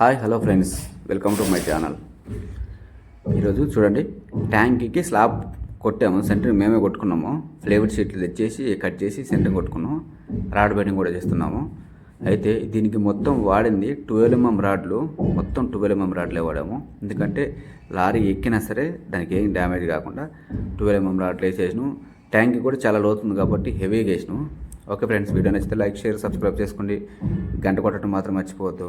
Hi hello friends. Welcome to my channel. ఈరోజు చూడండి ట్యాంక్కి slab కొట్టాము. Centre మేమే కొట్టుకున్నాము. ఫ్లేవర్డ్ షీట్లు తెచ్చేసి కట్ చేసి సెంటర్ కొట్టుకున్నాము. రాడ్ బెడ్డింగ్ కూడా చేస్తున్నాము. అయితే దీనికి మొత్తం వాడింది ట్వెల్వ్ ఎంఎం రాడ్లు. మొత్తం ట్వెల్వ్ ఎంఎం రాడ్లే వాడాము. ఎందుకంటే లారీ ఎక్కినా సరే దానికి ఏం డ్యామేజ్ కాకుండా ట్వెల్వ్ ఎంఎం రాడ్లు వేసేసినాము ట్యాంక్ కూడా చాలా లోతుంది కాబట్టి హెవీగా వేసినాము ఓకే ఫ్రెండ్స్ వీడియో నచ్చితే లైక్ షేర్ సబ్స్క్రైబ్ చేసుకోండి. గంట కొట్టడం మాత్రం మర్చిపోవద్దు.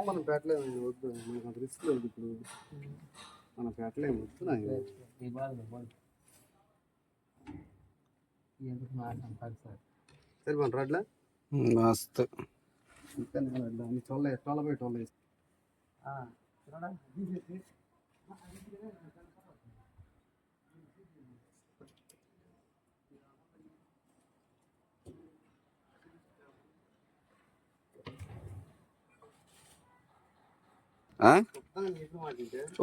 మనం పెట్టలేము వద్దు. మనకు అంత రిస్క్ లేదు ఇప్పుడు. మనం పెట్టలేము. ఇది. సరే మన రాడ్లా? మస్తు చొల్ల చొల్ల పోయి చొల్ల వేసి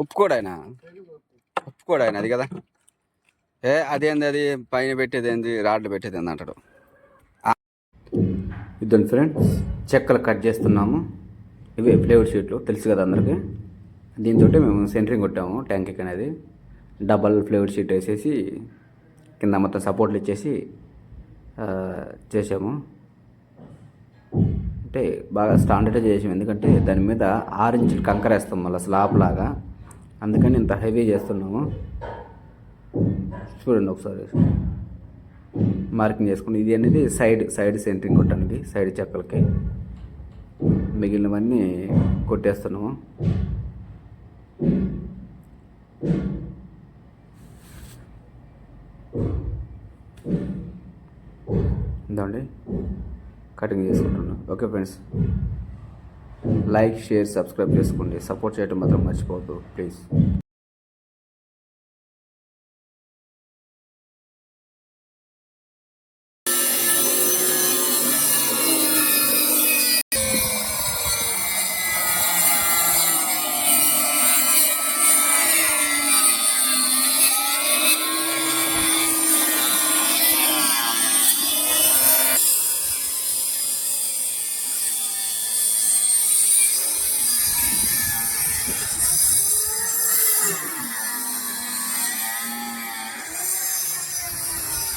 ఒప్పుకోడు ఆయన ఒప్పుకోడు ఆయన అది కదా? ఏ అదేంది అది? పైన పెట్టేది ఏంది? రాడ్లు పెట్టేది ఏంది అంటాడు. ఇద్దరు ఫ్రెండ్స్ చెక్కలు కట్ చేస్తున్నాము. ఇవి ఫ్లేవర్ షీట్లు తెలుసు కదా అందరికీ? దీంతో మేము సెంటరింగ్ కొట్టాము ట్యాంక్ అనేది డబల్ ఫ్లేవర్ షీట్ వేసేసి కింద మొత్తం సపోర్ట్లు ఇచ్చేసి చేసాము అంటే బాగా స్టాండర్డ్ చేసాము ఎందుకంటే దాని మీద ఆరెంజ్ కంకర వేస్తాం మళ్ళీ స్లాబ్ లాగా. అందుకని ఇంత హెవీ చేస్తున్నాము. చూడండి ఒకసారి. మార్కింగ్ చేసుకుని ఇది అనేది సైడ్ సైడ్ సెంటరింగ్ కొట్టడానికి సైడ్ చెక్కలకి మిగిలినవన్నీ కొట్టేస్తున్నాము. ఇదండి కటింగ్ చేసుకుంటున్నాను okay friends? Like share subscribe చేసుకోండి. సపోర్ట్ చేయడం మాత్రం మర్చిపోవద్దు. ప్లీజ్.